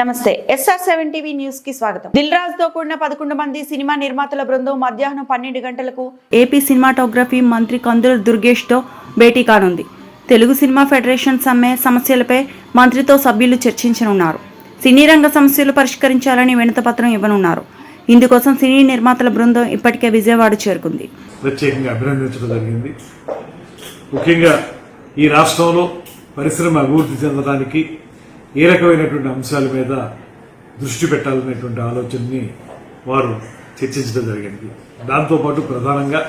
నమస్తే SR seven TV న్యూస్కి స్వాగతం. దిల్ రాజ్తో కూడిన పదకొండు మంది సినిమా నిర్మాతల బృందం మధ్యాహ్నం పన్నెండు గంటలకు ఏపీ సినిమాటోగ్రఫీ మంత్రి కందుల దుర్గేష్తో భేటీ కానుంది. తెలుగు సినిమా ఫెడరేషన్ సమ్మె సమస్యలపై మంత్రితో సభ్యులు చర్చించనున్నారు. సినీ రంగ సమస్యలు పరిష్కరించాలని వినతపత్రం ఇవ్వనున్నారు. ఇందుకోసం సినీ నిర్మాతల బృందం ఇప్పటికే విజయవాడ చేరుకుంది. ప్రత్యేకంగా అభినందించడం జరిగింది. ముఖ్యంగా ఈ రాష్ట్రంలో పరిశ్రమ అభివృద్ధి చెందడానికి ఏ రకమైనటువంటి అంశాల మీద దృష్టి పెట్టాలనేటువంటి ఆలోచనని వారు చర్చించడం జరిగింది. దాంతోపాటు ప్రధానంగా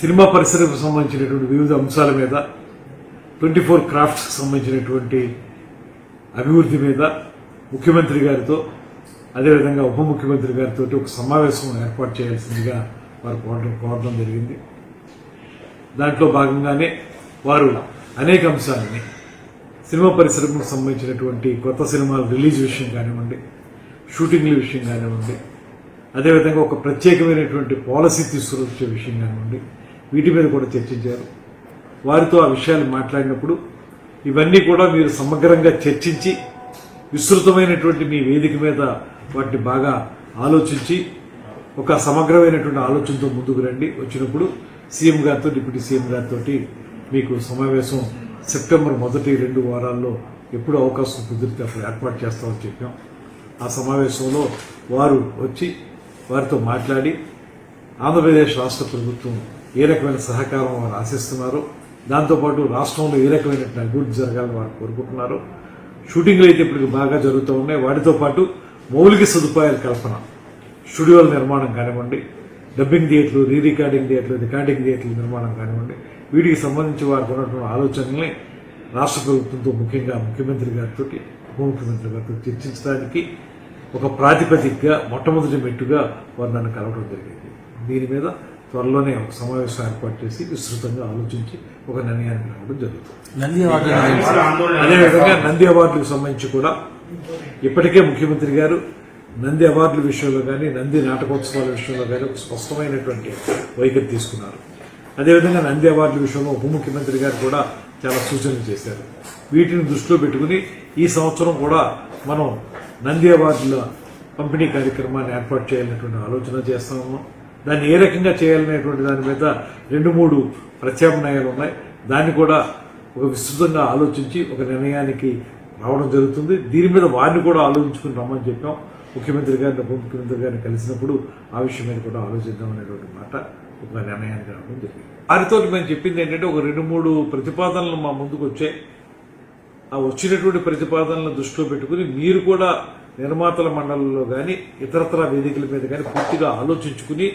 సినిమా పరిశ్రమకు సంబంధించినటువంటి వివిధ అంశాల మీద ట్వంటీ ఫోర్ క్రాఫ్ట్స్ సంబంధించినటువంటి అభివృద్ధి మీద ముఖ్యమంత్రి గారితో అదేవిధంగా ఉప ముఖ్యమంత్రి గారితో ఒక సమావేశం ఏర్పాటు చేయాల్సిందిగా వారు కోరడం కోరడం జరిగింది. దాంట్లో భాగంగానే వారు అనేక అంశాలని సినిమా పరిశ్రమకు సంబంధించినటువంటి కొత్త సినిమాల రిలీజ్ విషయం కానివ్వండి షూటింగ్ల విషయం కానివ్వండి అదేవిధంగా ఒక ప్రత్యేకమైనటువంటి పాలసీ తీసుకొచ్చే విషయం కానివ్వండి వీటి మీద కూడా చర్చించారు. వారితో ఆ విషయాలు మాట్లాడినప్పుడు ఇవన్నీ కూడా మీరు సమగ్రంగా చర్చించి విస్తృతమైనటువంటి మీ వేదిక మీద వాటిని బాగా ఆలోచించి ఒక సమగ్రమైనటువంటి ఆలోచనతో ముందుకు రండి. వచ్చినప్పుడు సీఎం గారితో డిప్యూటీ సీఎం గారితో మీకు సమావేశం సెప్టెంబర్ మొదటి రెండు వారాల్లో ఎప్పుడు అవకాశం కుదిరితే అప్పుడు ఏర్పాటు చేస్తామని చెప్పాం. ఆ సమావేశంలో వారు వచ్చి వారితో మాట్లాడి ఆంధ్రప్రదేశ్ రాష్ట్ర ప్రభుత్వం ఏ రకమైన సహకారం వారు ఆశిస్తున్నారో దాంతోపాటు రాష్ట్రంలో ఏ రకమైన అభివృద్ధి జరగాలని వారు కోరుకుంటున్నారు. షూటింగ్లు అయితే ఇప్పటికి బాగా జరుగుతూ ఉన్నాయి. వాటితో పాటు మౌలిక సదుపాయాల కల్పన స్టూడియోల నిర్మాణం కానివ్వండి డబ్బింగ్ థియేటర్లు రీ రికార్డింగ్ థియేటర్లు రికార్డింగ్ థియేటర్ల నిర్మాణం కానివ్వండి వీటికి సంబంధించి వారికి ఉన్నటువంటి ఆలోచనల్ని రాష్ట్ర ప్రభుత్వంతో ముఖ్యంగా ముఖ్యమంత్రి గారితో ఉప ముఖ్యమంత్రి గారితో చర్చించడానికి ఒక ప్రాతిపదికగా మొట్టమొదటి మెట్టుగా వారు నన్ను కలవడం జరిగింది. దీని మీద త్వరలోనే ఒక సమావేశం ఏర్పాటు చేసి విస్తృతంగా ఆలోచించి ఒక నిర్ణయానికి రావడం జరుగుతుంది. అదేవిధంగా నంది అవార్డులకు సంబంధించి కూడా ఇప్పటికే ముఖ్యమంత్రి గారు నంది అవార్డుల విషయంలో కానీ నంది నాటకోత్సవాల విషయంలో కానీ ఒక స్పష్టమైనటువంటి వైఖరి తీసుకున్నారు. అదేవిధంగా నంది అవార్డుల విషయంలో ఉప ముఖ్యమంత్రి గారు కూడా చాలా సూచనలు చేశారు. వీటిని దృష్టిలో పెట్టుకుని ఈ సంవత్సరం కూడా మనం నంది అవార్డుల పంపిణీ కార్యక్రమాన్ని ఏర్పాటు చేయాలనేటువంటి ఆలోచన చేస్తాము దాన్ని ఏ రకంగా చేయాలనేటువంటి దాని మీద రెండు మూడు ప్రత్యామ్నాయాలు ఉన్నాయి. దాన్ని కూడా ఒక విస్తృతంగా ఆలోచించి ఒక నిర్ణయానికి రావడం జరుగుతుంది. దీని మీద వారిని కూడా ఆలోచించుకుని రమ్మని చెప్పాం. ముఖ్యమంత్రి గారిని ఉప ముఖ్యమంత్రి గారిని కలిసినప్పుడు ఆ విషయం మీద కూడా ఆలోచిద్దాం అనేటువంటి మాట ఒక నిర్ణయానికి రావడం జరిగింది. వారితో మేము చెప్పింది ఏంటంటే ఒక రెండు మూడు ప్రతిపాదనలు మా ముందుకు వచ్చాయి. ఆ వచ్చినటువంటి ప్రతిపాదనలను దృష్టిలో పెట్టుకుని మీరు కూడా నిర్మాతల మండలంలో కానీ ఇతరత్ర వేదికల మీద కానీ పూర్తిగా ఆలోచించుకుని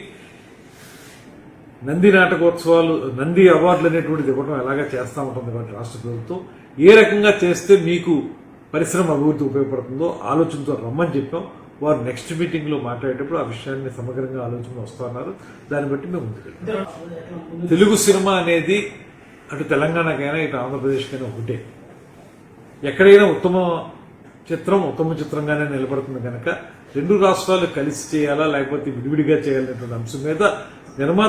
నంది నాటకోత్సవాలు నంది అవార్డులు అనేటువంటిది ఇవ్వడం ఎలాగా చేస్తూ ఉంటుంది కాబట్టి రాష్ట్ర ప్రభుత్వం ఏ రకంగా చేస్తే మీకు పరిశ్రమ అభివృద్ధి ఉపయోగపడుతుందో ఆలోచనతో రమ్మని చెప్పాం. వారు నెక్స్ట్ మీటింగ్లో మాట్లాడేటప్పుడు ఆ విషయాన్ని సమగ్రంగా ఆలోచన వస్తున్నారు దాన్ని బట్టి మేము ముందుకెళ్తాం తెలుగు సినిమా అనేది అటు తెలంగాణకైనా ఇటు ఆంధ్రప్రదేశ్కైనా ఒకటే. ఎక్కడైనా ఉత్తమ చిత్రం ఉత్తమ చిత్రంగానే నిలబడుతుంది కనుక రెండు రాష్ట్రాలు కలిసి చేయాలా లేకపోతే విడివిడిగా చేయాలనేటువంటి అంశం మీద నిర్మాత